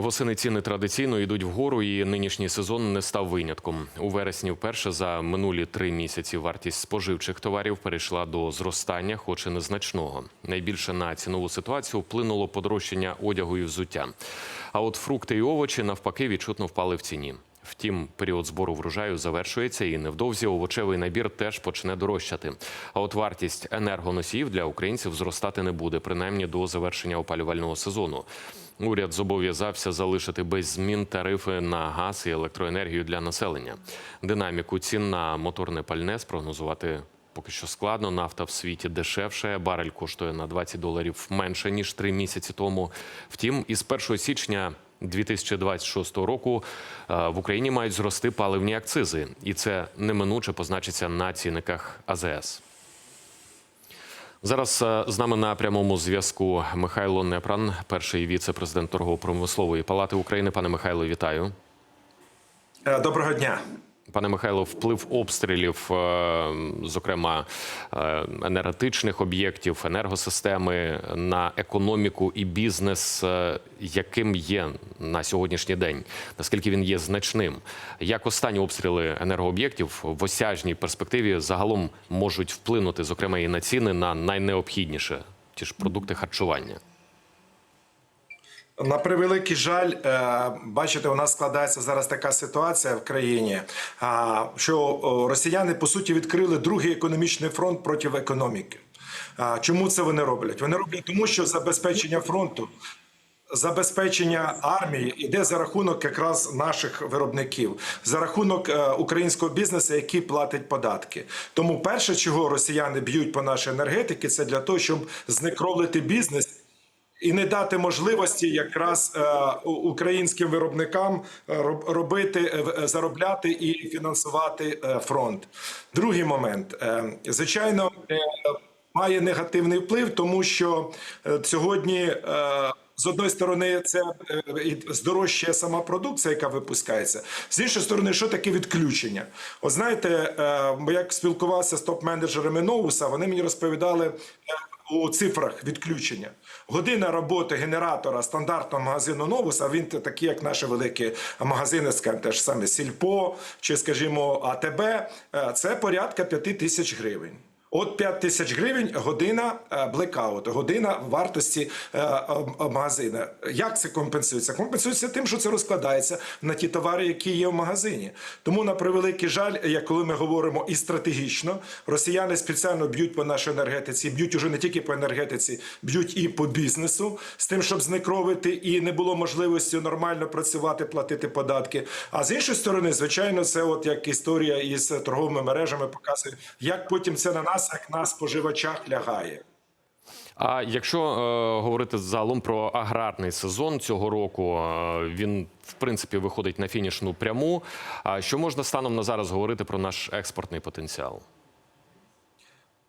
Восени ціни традиційно йдуть вгору, і нинішній сезон не став винятком. У вересні вперше за минулі три місяці вартість споживчих товарів перейшла до зростання, хоч і незначного. Найбільше на цінову ситуацію вплинуло подорожчання одягу і взуття. А от фрукти і овочі навпаки відчутно впали в ціні. Втім, період збору врожаю завершується, і невдовзі овочевий набір теж почне дорожчати. А от вартість енергоносіїв для українців зростати не буде, принаймні до завершення опалювального сезону. Уряд зобов'язався залишити без змін тарифи на газ і електроенергію для населення. Динаміку цін на моторне пальне спрогнозувати поки що складно. Нафта в світі дешевше. Барель коштує на 20 доларів менше ніж три місяці тому. Втім, із 1 січня 2026 року е, в Україні мають зрости паливні акцизи, і це неминуче позначиться на цінниках АЗС. Зараз е, з нами на прямому зв'язку Михайло Непран, перший віце-президент торгово-промислової палати України. Пане Михайло, вітаю. Е, Доброго дня. Пане Михайло, вплив обстрілів, е, зокрема е, енергетичних об'єктів, енергосистеми на економіку і бізнес, е, яким є на сьогоднішній день? Наскільки він є значним? Як останні обстріли енергооб'єктів в осяжній перспективі загалом можуть вплинути, зокрема, і на ціни на найнеобхідніше, ті ж продукти харчування? На превеликий жаль, е, бачите, у нас складається зараз така ситуація в країні, а, що росіяни по суті відкрили другий економічний фронт проти економіки. А, Чому це вони роблять? Вони роблять тому, що забезпечення фронту. Забезпечення армії йде за рахунок якраз наших виробників, за рахунок е, українського бізнесу, який платить податки. Тому перше, чого росіяни б'ють по нашій енергетиці, це для того, щоб знекровлити бізнес і не дати можливості якраз е, українським виробникам е, робити, е, заробляти і фінансувати фронт. Другий момент, звичайно, має негативний вплив, тому що сьогодні. З одної сторони, це здорожчає сама продукція, яка випускається. З іншої сторони, що таке відключення? От знаєте, як спілкувався з топ-менеджерами Новуса, вони мені розповідали у цифрах відключення. Година роботи генератора стандартного магазину Новус, а він такий, як наші великі магазини, скажімо, те ж саме Сільпо чи, скажімо, АТБ, е, це порядка 5 тисяч гривень. От 5 тисяч гривень година е, блекауту, година вартості е, е. Як це компенсується? Компенсується тим, що це розкладається на ті товари, які є в магазині. Тому на превеликий жаль, як коли ми говоримо і стратегічно, росіяни спеціально б'ють по нашій енергетиці, б'ють уже не тільки по енергетиці, б'ють і по бізнесу з тим, щоб знекровити і не було можливості нормально працювати, платити податки. А з іншої сторони, звичайно, це от як історія із торговими мережами показує, як потім це на нас, як на споживачах лягає. А якщо е, говорити загалом про аграрний сезон цього року, е, він в принципі виходить на фінішну пряму. А що можна станом на зараз говорити про наш експортний потенціал?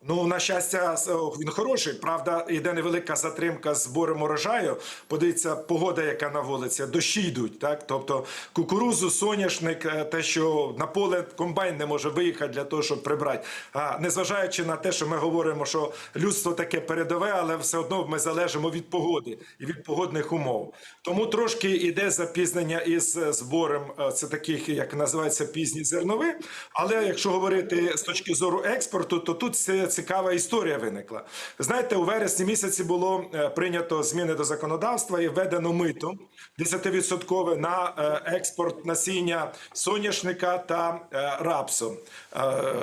Ну, на щастя, він хороший. Правда, йде невелика затримка з збором урожаю. Подивіться, погода, яка на вулиці, дощі йдуть. Так, тобто кукурузу, соняшник, е, те, що на поле комбайн не може виїхати для того, щоб прибрати. А незважаючи на те, що ми говоримо, що людство таке передове, але все одно ми залежимо від погоди і від погодних умов. Тому трошки йде запізнення із е, збором е, це таких, як називається, пізні зернові. Але якщо говорити з точки зору експорту, то тут це цікава історія виникла. Знаєте, у вересні місяці було е, прийнято зміни до законодавства і введено мито 10% на е, експорт насіння соняшника та е, рапсу,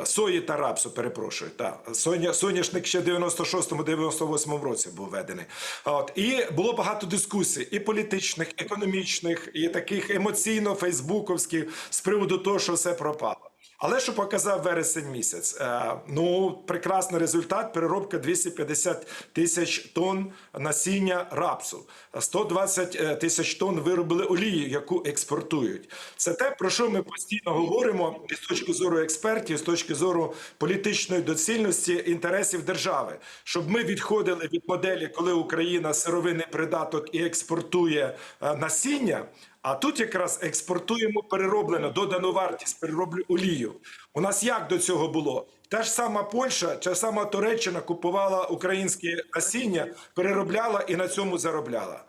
сої та рапсу, перепрошую. Та. Соня, соняшник ще в 96-98 році був введений. От. І було багато дискусій і політичних, економічних, і таких емоційно-фейсбуковських з приводу того, що все пропало. Але що показав вересень місяць? Е, ну, прекрасний результат. Переробка 250 тисяч тонн насіння рапсу, 120 е, тисяч тонн виробили олії, яку експортують. Це те, про що ми постійно говоримо з точки зору експертів, з точки зору політичної доцільності інтересів держави, щоб ми відходили від моделі, коли Україна сировинний придаток і експортує е, насіння. А тут якраз експортуємо перероблену додану вартість, перероблю олію. У нас як до цього було? Та ж сама Польща, та ж сама Туреччина купувала українське насіння, переробляла і на цьому заробляла.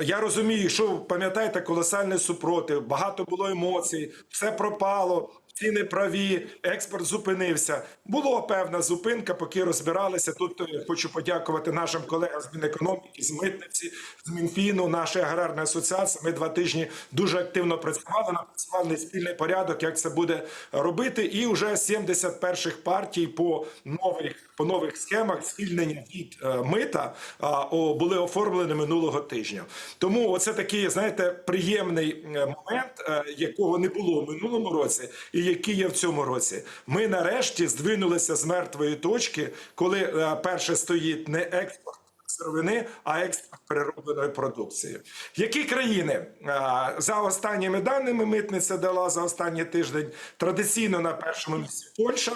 Я розумію, що пам'ятаєте, колосальний супротив, багато було емоцій, все пропало. Ціни праві, експорт зупинився. Була певна зупинка, поки розбиралися. Тут е, хочу подякувати нашим колегам з Мінекономіки, з митниці, з Мінфіну, нашої аграрної асоціації. Ми два тижні дуже активно працювали, напрацювали спільний порядок, як це буде робити. І вже 70 перших партій по нових по нових схемах звільнення від е, мита о, були оформлені минулого тижня. Тому оце такий, знаєте, приємний е, момент, е, якого не було в минулому році, і який є в цьому році. Ми нарешті здвинулися з мертвої точки, коли е, перше стоїть не експорт. Сировини, а експорт переробленої продукції. Які країни за останніми даними митниця дала за останній тиждень традиційно на першому місці Польща.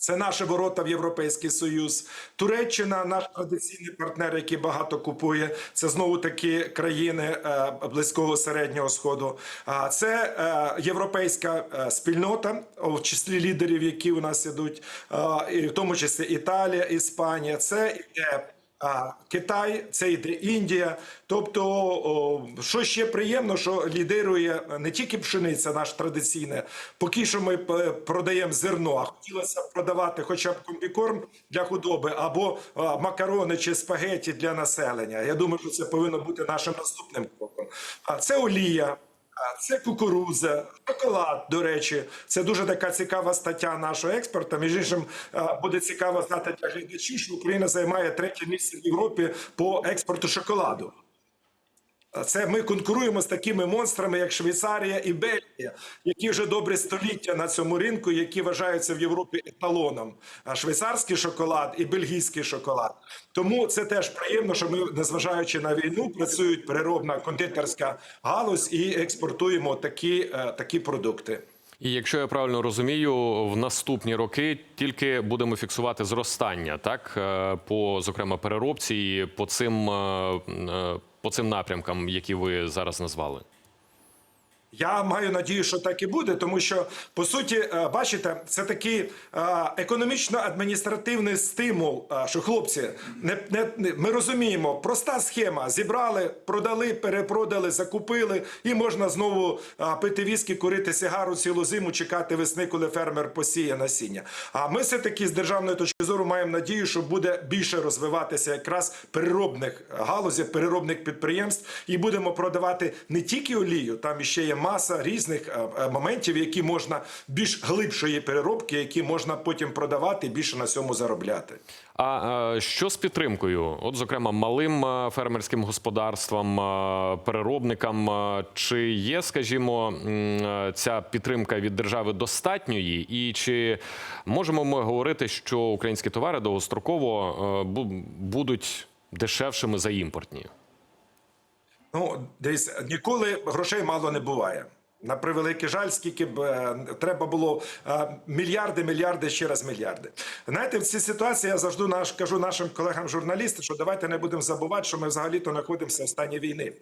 Це наші ворота в Європейський Союз. Туреччина, наш традиційний партнер, який багато купує. Це знову таки країни е, близького середнього сходу. А це е, європейська е, спільнота, в числі лідерів, які у нас ідуть, і в тому числі Італія, Іспанія. Це іде Китай, це йде Індія. Тобто, що ще приємно, що лідирує не тільки пшениця, наш традиційне. Поки що ми продаємо зерно, а хотілося б продавати хоча б комбікорм для худоби або макарони чи спагеті для населення. Я думаю, що це повинно бути нашим наступним кроком. А це олія. Це кукурудза, шоколад, до речі, це дуже така цікава стаття нашого експорту. Між іншим, буде цікаво знати для глядачів, що Україна займає третє місце в Європі по експорту шоколаду. Це ми конкуруємо з такими монстрами, як Швейцарія і Бельгія, які вже добре століття на цьому ринку, які вважаються в Європі еталоном. Швейцарський шоколад і бельгійський шоколад. Тому це теж приємно, що ми, незважаючи на війну, працюють переробна кондитерська галузь і експортуємо такі, е, такі продукти. І якщо я правильно розумію, в наступні роки тільки будемо фіксувати зростання, так е, по зокрема переробці і по цим е, по цим напрямкам, які ви зараз назвали. Я маю надію, що так і буде, тому що по суті, е, бачите, це такий е, економічно-адміністративний стимул. е, Що хлопці, не, не, ми розуміємо, проста схема: зібрали, продали, перепродали, закупили, і можна знову пити віскі, курити сигару цілу зиму, чекати весни, коли фермер посіє насіння. А ми все таки з державної точки зору маємо надію, що буде більше розвиватися якраз переробних галузів, переробних підприємств, і будемо продавати не тільки олію, там іще є маса різних е, е, моментів, які можна більш глибшої переробки, які можна потім продавати більше на цьому заробляти. А е, що з підтримкою? От, зокрема, малим фермерським господарствам, переробникам, чи є, скажімо, ця підтримка від держави достатньої, і чи можемо ми говорити, що українські товари довгостроково будуть дешевшими за імпортні? Ну, десь ніколи грошей мало не буває. На превеликий жаль, скільки б е, треба було е, мільярди, мільярди, ще раз мільярди. Знаєте, в цій ситуації я завжди наш кажу нашим колегам журналістам, що давайте не будемо забувати, що ми взагалі-то знаходимося в стані війни.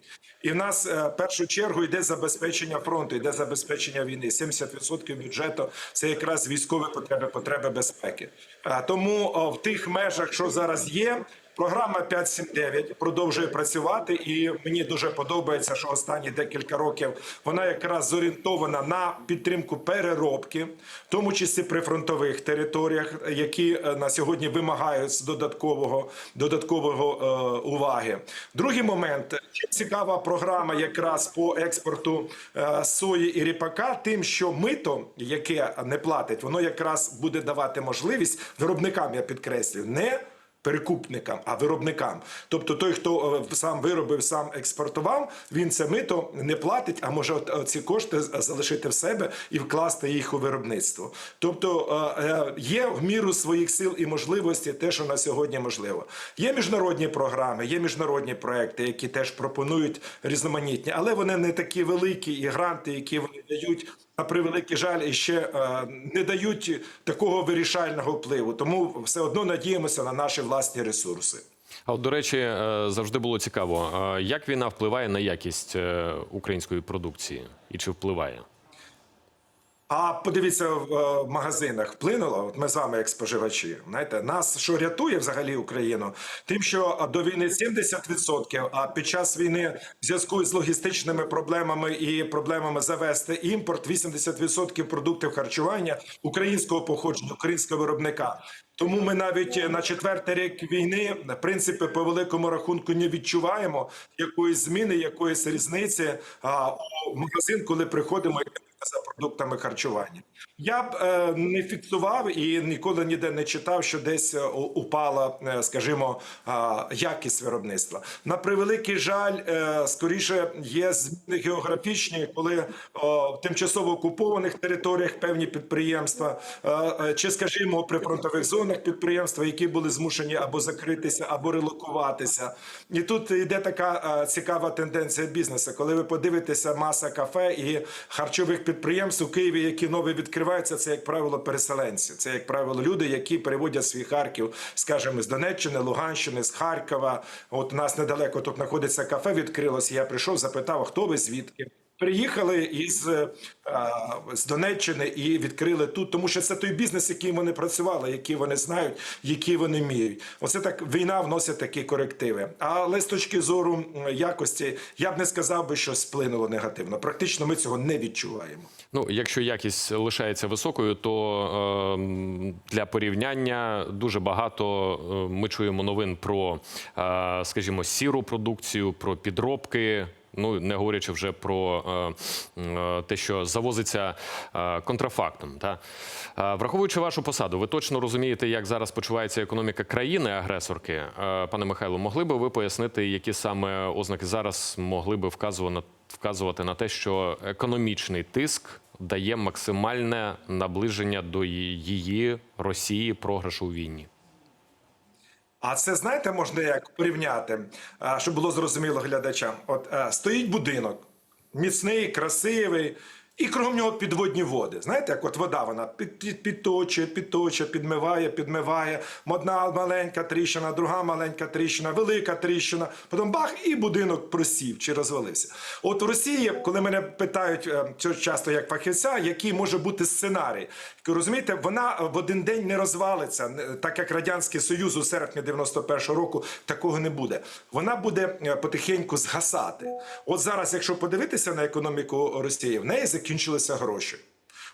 І в нас е, в першу чергу йде забезпечення фронту, йде забезпечення війни. 70% бюджету це якраз військові потреби, потреби безпеки. А тому в тих межах, що зараз є. Програма 5.7.9 продовжує працювати, і мені дуже подобається, що останні декілька років вона якраз зорієнтована на підтримку переробки, в тому числі при фронтових територіях, які е, на сьогодні вимагають додаткового додаткового е, уваги. Другий момент цікава програма якраз по експорту е, сої і ріпака, тим, що мито, яке не платить, воно якраз буде давати можливість виробникам, я підкреслюю, не перекупникам, а виробникам. Тобто той, хто е, сам виробив, сам експортував, він це мито не платить, а може от ці кошти залишити в себе і вкласти їх у виробництво. Тобто е, е, є в міру своїх сил і можливості те, що на сьогодні можливо. Є міжнародні програми, є міжнародні проекти, які теж пропонують різноманітні, але вони не такі великі, і гранти, які вони дають. На превеликий жаль, і ще е, не дають такого вирішального впливу. Тому все одно надіємося на наші власні ресурси. А от, до речі, е, завжди було цікаво, е, як війна впливає на якість української продукції і чи впливає? А подивіться в е, магазинах вплинуло. От ми з вами, як споживачі, знаєте, нас що рятує взагалі Україну, тим, що до війни 70%, а під час війни в зв'язку з логістичними проблемами і проблемами завести імпорт 80% продуктів харчування українського походження, українського виробника. Тому ми навіть на четвертий рік війни, в принципі, по великому рахунку не відчуваємо якоїсь зміни, якоїсь різниці а, у магазин, коли приходимо за продуктами харчування. Я б е, не фіксував і ніколи ніде не читав, що десь е, упала, е, скажімо, е, якість виробництва. На превеликий жаль, е, скоріше є зміни географічні, коли о, в тимчасово окупованих територіях певні підприємства, е, е, чи, скажімо, при фронтових зонах підприємства, які були змушені або закритися, або релокуватися. І тут йде така е, цікава тенденція бізнесу. Коли ви подивитеся, маса кафе і харчових підприємств у Києві, які нові відкриваються, це як правило переселенці. Це як правило люди, які переводять свій Харків, скажімо, з Донеччини, Луганщини, з Харкова. От у нас недалеко тут знаходиться кафе, відкрилося. Я прийшов, запитав, хто ви звідки? Приїхали із е, з Донеччини і відкрили тут, тому що це той бізнес, який вони працювали, який вони знають, які вони вміють. Оце так війна вносить такі корективи. Але з точки зору якості я б не сказав би, що сплинуло негативно. Практично ми цього не відчуваємо. Ну, якщо якість лишається високою, то е, для порівняння дуже багато е, ми чуємо новин про, е, скажімо, сіру продукцію, про підробки. Ну, не говорячи вже про е, е, те, що завозиться е, контрафактом. Та? Враховуючи вашу посаду, ви точно розумієте, як зараз почувається економіка країни-агресорки. Пане Михайло, могли би ви пояснити, які саме ознаки зараз могли би вказувати на те, що економічний тиск дає максимальне наближення до її Росії програшу у війні? А це знаєте, можна як порівняти, щоб було зрозуміло глядачам. От е, стоїть будинок, міцний, красивий, і кругом нього підводні води. Знаєте, як от вода вона під, під, підточує, підточує, підмиває, підмиває. Одна маленька тріщина, друга маленька тріщина, велика тріщина. Потім бах, і будинок просів чи розвалився. От в Росії, коли мене питають е, часто як фахівця, який може бути сценарій, розумієте, вона в один день не розвалиться, так як радянський союз у серпні 91-го року такого не буде. Вона буде е, потихеньку згасати. От зараз, якщо подивитися на економіку Росії, в неї закінчилися гроші.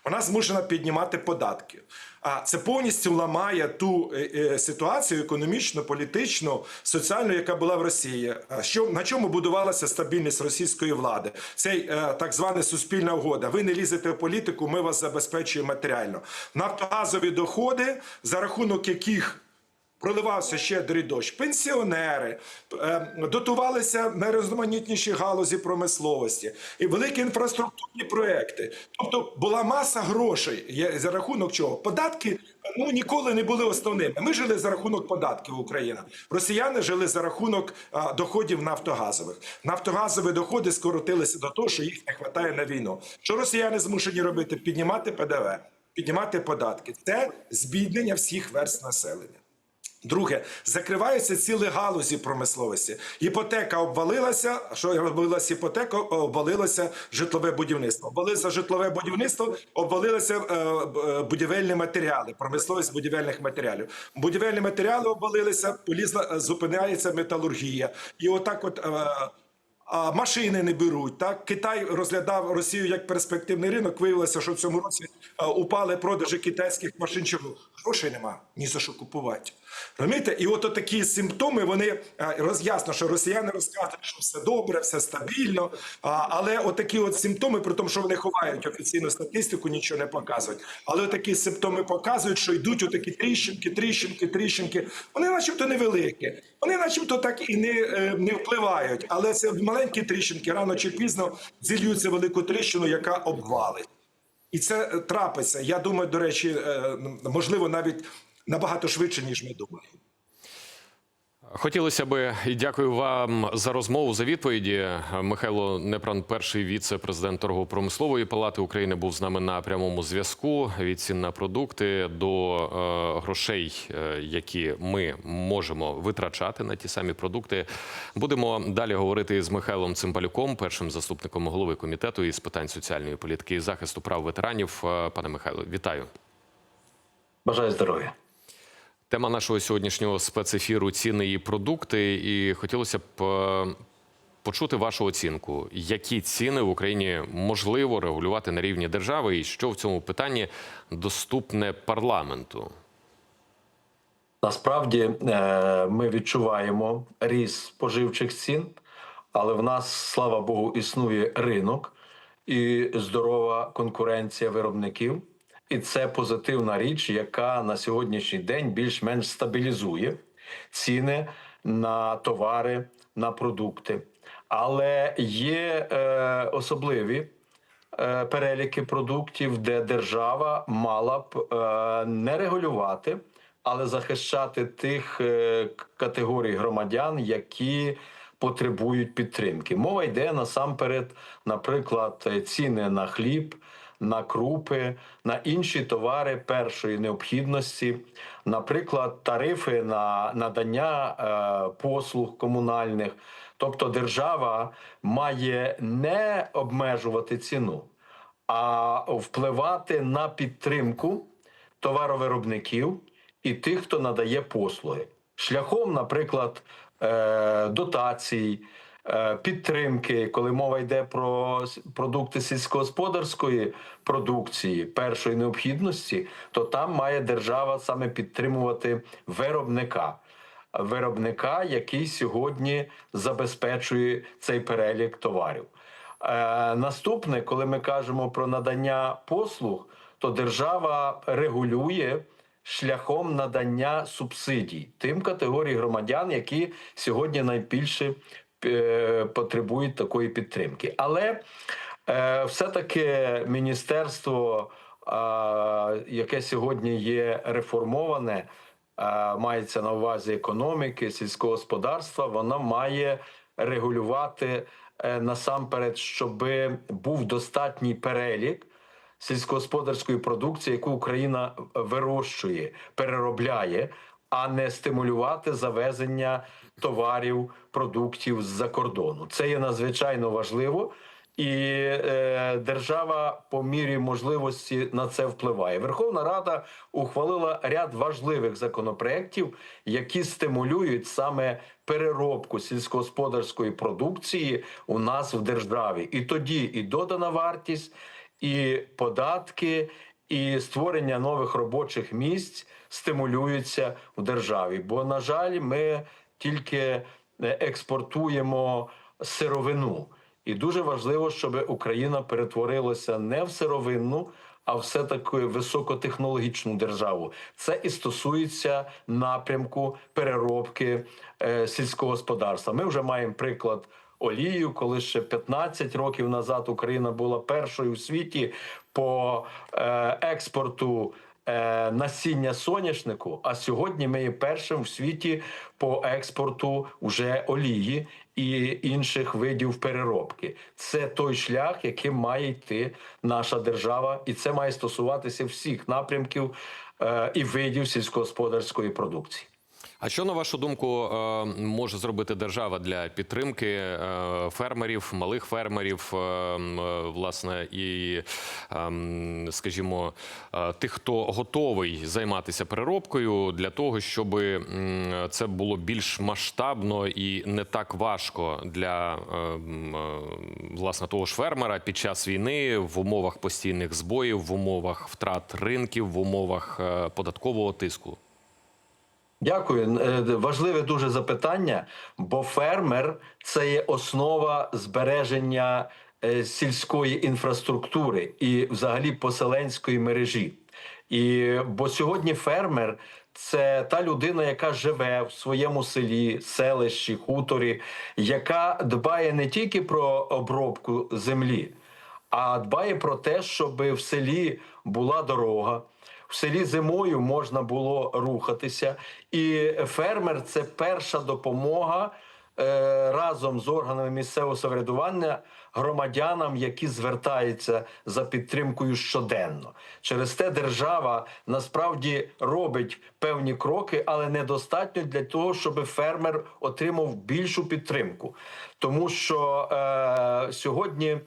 Вона змушена піднімати податки. А це повністю ламає ту е, е, ситуацію економічну, політичну, соціальну, яка була в Росії. А Що на чому будувалася стабільність російської влади? Це е, так звана суспільна угода. Ви не лізете в політику, ми вас забезпечуємо матеріально. Нафтогазові доходи, за рахунок яких проливався щедрий дощ. Пенсіонери е, дотувалися найрізноманітніші галузі промисловості і великі інфраструктурні проекти. Тобто була маса грошей. За рахунок чого? Податки ну ніколи не були основними. Ми жили за рахунок податків Україна. Росіяни жили за рахунок а, доходів нафтогазових. Нафтогазові доходи скоротилися до того, що їх не вистачає на війну. Що росіяни змушені робити? Піднімати ПДВ, піднімати податки. Це збіднення всіх верст населення. Друге, закриваються цілі галузі промисловості. Іпотека обвалилася. Що робилася іпотека? Обвалилося житлове будівництво. Обвалилося житлове будівництво, обвалилися е, е, будівельні матеріали, промисловість будівельних матеріалів. Будівельні матеріали обвалилися, полізла, е, зупиняється металургія. І отак, от. а машини не беруть. Так Китай розглядав Росію як перспективний ринок. Виявилося, що в цьому році упали продажі китайських машин. Грошей нема ні за що купувати. Розумієте? І от такі симптоми вони е, роз'ясно, що росіяни розказують, що все добре, все стабільно. Але отакі от симптоми, при тому, що вони ховають офіційну статистику, нічого не показують. Але отакі симптоми показують, що йдуть отакі тріщинки, тріщинки, тріщинки. Вони, начебто, невеликі. Вони, начебто, так і не, е, не впливають. Але це маленькі тріщинки рано чи пізно зільються велику тріщину, яка обвалить. І це е, трапиться. Я думаю, до речі, е, можливо, навіть набагато швидше, ніж ми думаємо. Хотілося би і дякую вам за розмову за відповіді. Михайло Непран, перший віце-президент торгово-промислової палати України, був з нами на прямому зв'язку. Від цін на продукти до е, грошей, е, які ми можемо витрачати на ті самі продукти. Будемо далі говорити з Михайлом Цимбалюком, першим заступником голови комітету із питань соціальної політики і захисту прав ветеранів. Е, Пане Михайло, вітаю. Бажаю здоров'я. Тема нашого сьогоднішнього спецефіру ціни і продукти. І хотілося б е, почути вашу оцінку, які ціни в Україні можливо регулювати на рівні держави, і що в цьому питанні доступне парламенту. Насправді е, ми відчуваємо ріст споживчих цін, але в нас, слава Богу, існує ринок і здорова конкуренція виробників. І це позитивна річ, яка на сьогоднішній день більш-менш стабілізує ціни на товари, на продукти. Але є е, особливі е, переліки продуктів, де держава мала б е, не регулювати, але захищати тих е, категорій громадян, які потребують підтримки. Мова йде насамперед, наприклад, ціни на хліб. На крупи, на інші товари першої необхідності, наприклад, тарифи на надання е, послуг комунальних. Тобто держава має не обмежувати ціну, а впливати на підтримку товаровиробників і тих, хто надає послуги, шляхом, наприклад, е, дотацій, підтримки, коли мова йде про продукти сільськогосподарської продукції першої необхідності, то там має держава саме підтримувати виробника. Виробника, який сьогодні забезпечує цей перелік товарів. Е, наступне, коли ми кажемо про надання послуг, то держава регулює шляхом надання субсидій тим категорій громадян, які сьогодні найбільше е, потребують такої підтримки. Але е, все-таки міністерство, яке сьогодні є реформоване, мається на увазі економіки, сільського господарства, вона має регулювати е, насамперед, щоб був достатній перелік сільськогосподарської продукції, яку Україна вирощує, переробляє, а не стимулювати завезення товарів, продуктів з-за кордону. Це є надзвичайно важливо. І е, держава по мірі можливості на це впливає. Верховна Рада ухвалила ряд важливих законопроєктів, які стимулюють саме переробку сільськогосподарської продукції у нас в державі. І тоді і додана вартість, і податки, і створення нових робочих місць стимулюються в державі. Бо, на жаль, ми тільки е, експортуємо сировину. І дуже важливо, щоб Україна перетворилася не в сировинну, а все таки високотехнологічну державу. Це і стосується напрямку переробки е, сільського господарства. Ми вже маємо приклад олію, коли ще 15 років назад Україна була першою у світі по е, експорту. Е, Насіння соняшнику, а сьогодні ми є першим в світі по експорту вже олії і інших видів переробки. Це той шлях, яким має йти наша держава, і це має стосуватися всіх напрямків е, і видів сільськогосподарської продукції. А що на вашу думку е, може зробити держава для підтримки е, фермерів, малих фермерів, е, власне, і, скажімо, тих, хто готовий займатися переробкою, для того, щоб це було більш масштабно і не так важко для власне того ж фермера під час війни в умовах постійних збоїв, в умовах втрат ринків, в умовах податкового тиску? Дякую. Е, Важливе дуже запитання, бо фермер це є основа збереження е, сільської інфраструктури і взагалі поселенської мережі. І бо сьогодні фермер це та людина, яка живе в своєму селі, селищі, хуторі, яка дбає не тільки про обробку землі, а дбає про те, щоб в селі була дорога, В селі зимою можна було рухатися, і фермер це перша допомога е, разом з органами місцевого самоврядування громадянам, які звертаються за підтримкою щоденно. Через те держава насправді робить певні кроки, але недостатньо для того, щоб фермер отримав більшу підтримку. Тому що е, сьогодні.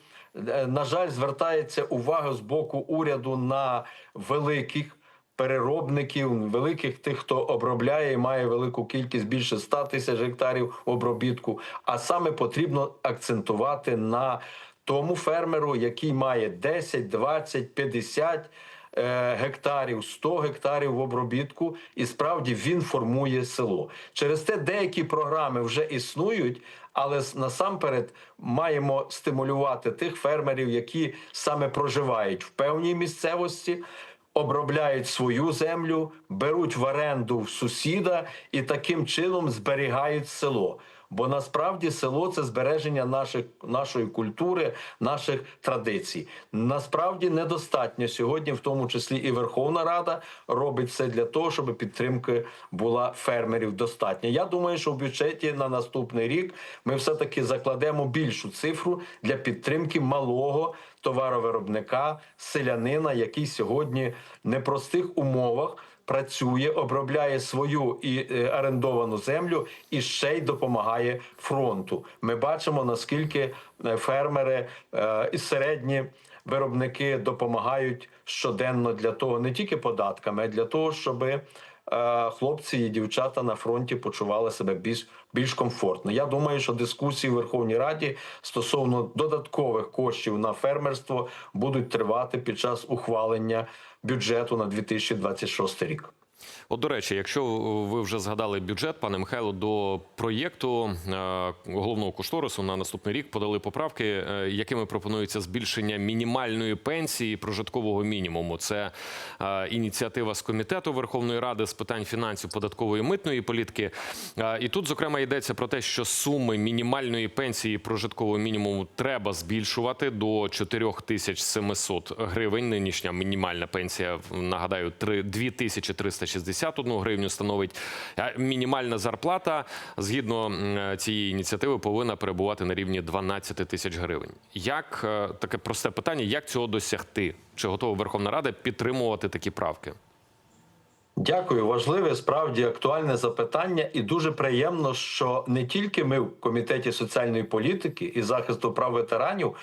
Е, На жаль, звертається увага з боку уряду на великих переробників, великих тих, хто обробляє і має велику кількість більше 100 тисяч гектарів обробітку. А саме потрібно акцентувати на тому фермеру, який має 10, 20, 50 е, гектарів, 100 гектарів в обробітку, і справді він формує село. Через те деякі програми вже існують, але насамперед маємо стимулювати тих фермерів, які саме проживають в певній місцевості. Обробляють свою землю, беруть в оренду в сусіда і таким чином зберігають село. Бо насправді село це збереження наших, нашої культури, наших традицій. Насправді недостатньо сьогодні, в тому числі і Верховна Рада, робить все для того, щоб підтримки була фермерів достатньо. Я думаю, що в бюджеті на наступний рік ми все таки закладемо більшу цифру для підтримки малого товаровиробника, селянина, який сьогодні в непростих умовах працює, обробляє свою і е, орендовану землю і ще й допомагає фронту. Ми бачимо наскільки е, фермери е, і середні. Виробники допомагають щоденно для того, не тільки податками, а для того, щоб е, хлопці і дівчата на фронті почували себе більш більш комфортно. Я думаю, що дискусії в Верховній Раді стосовно додаткових коштів на фермерство будуть тривати під час ухвалення бюджету на 2026 рік. От, до речі, якщо ви вже згадали бюджет, пане Михайло, до проєкту е, головного кошторису на наступний рік подали поправки, е, якими пропонується збільшення мінімальної пенсії прожиткового мінімуму. Це е, ініціатива з комітету Верховної Ради з питань фінансів, податкової митної політики. І тут, зокрема, йдеться про те, що суми мінімальної пенсії прожиткового мінімуму треба збільшувати до 4700 гривень. Нинішня мінімальна пенсія, нагадаю, 3 2361 гривню становить. Мінімальна зарплата, згідно цієї ініціативи, повинна перебувати на рівні 12 тисяч гривень. Як е, таке просте питання, як цього досягти? Чи готова Верховна Рада підтримувати такі правки? Дякую, важливе, справді актуальне запитання, і дуже приємно, що не тільки ми в комітеті соціальної політики і захисту прав ветеранів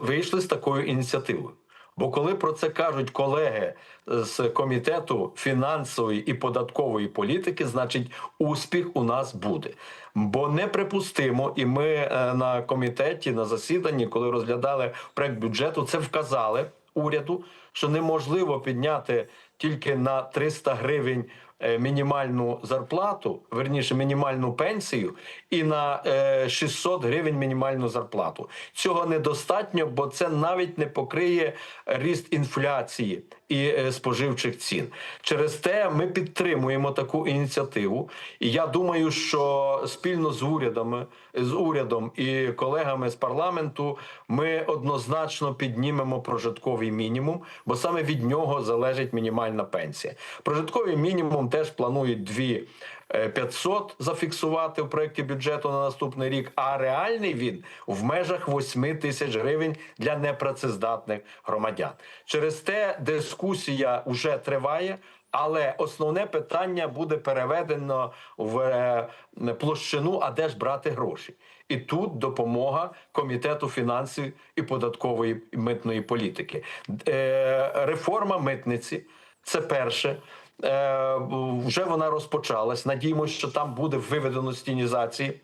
вийшли з такою ініціативою. Бо коли про це кажуть колеги з комітету фінансової і податкової політики, значить успіх у нас буде. Бо неприпустимо, і ми е, на комітеті на засіданні, коли розглядали проект бюджету, це вказали уряду, що неможливо підняти тільки на 300 гривень е, мінімальну зарплату, верніше мінімальну пенсію, і на е, 600 гривень мінімальну зарплату. Цього недостатньо, бо це навіть не покриє ріст інфляції і е, споживчих цін. Через те ми підтримуємо таку ініціативу. І я думаю, що спільно з урядами, з урядом і колегами з парламенту ми однозначно піднімемо прожитковий мінімум, бо саме від нього залежить мінімальна пенсія. Прожитковий мінімум теж планують дві. е, 500 зафіксувати в проєкті бюджету на наступний рік, а реальний він в межах 8 тисяч гривень для непрацездатних громадян. Через те дискусія вже триває. Але основне питання буде переведено в е, площину, а де ж брати гроші? І тут допомога комітету фінансів і податкової і митної політики. Е, Реформа митниці це перше. Е, Вже вона розпочалась. Надіємося, що там буде виведено з тінізації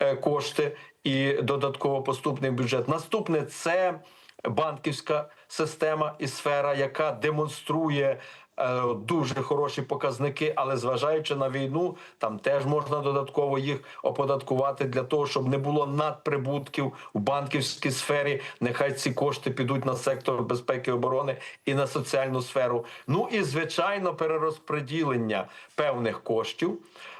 е, кошти і додатково поступний бюджет. Наступне це банківська система і сфера, яка демонструє. Е, Дуже хороші показники, але зважаючи на війну, там теж можна додатково їх оподаткувати для того, щоб не було надприбутків у банківській сфері. Нехай ці кошти підуть на сектор безпеки і оборони і на соціальну сферу. Ну і звичайно, перерозподілення певних коштів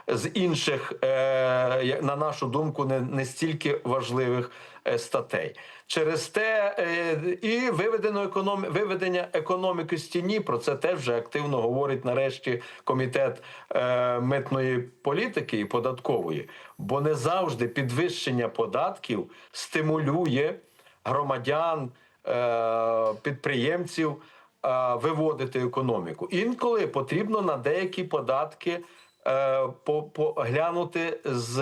з інших, е, на нашу думку, не, стільки важливих статей. Через те е, і виведено економі... виведення економіки з тіні. Про це теж вже активно говорить нарешті комітет е, митної політики і податкової. Бо не завжди підвищення податків стимулює громадян, е, підприємців е, виводити економіку. Інколи потрібно на деякі податки е, поглянути з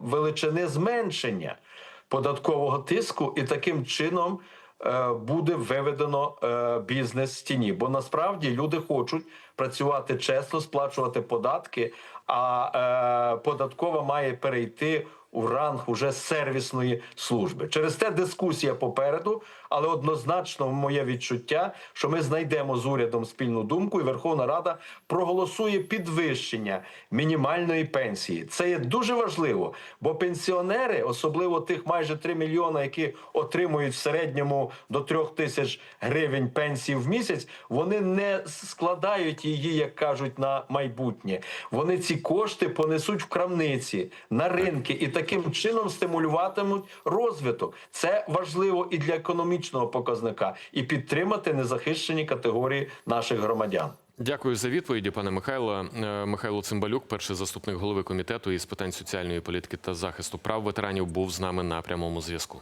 величини зменшення податкового тиску, і таким чином е, буде виведено е, бізнес з тіні. Бо насправді люди хочуть працювати чесно, сплачувати податки, а е, податкова має перейти у ранг уже сервісної служби. Через те дискусія попереду, але однозначно моє відчуття, що ми знайдемо з урядом спільну думку, і Верховна Рада проголосує підвищення мінімальної пенсії. Це є дуже важливо, бо пенсіонери, особливо тих майже 3 мільйона, які отримують в середньому до 3 тисяч гривень пенсії в місяць, вони не складають її, як кажуть, на майбутнє. Вони ці кошти понесуть в крамниці на ринки і таким чином стимулюватимуть розвиток. Це важливо і для економічного показника, і підтримати незахищені категорії наших громадян. Дякую за відповіді, пане Михайло. Е, Михайло Цимбалюк, перший заступник голови комітету із питань соціальної політики та захисту прав ветеранів, був з нами на прямому зв'язку.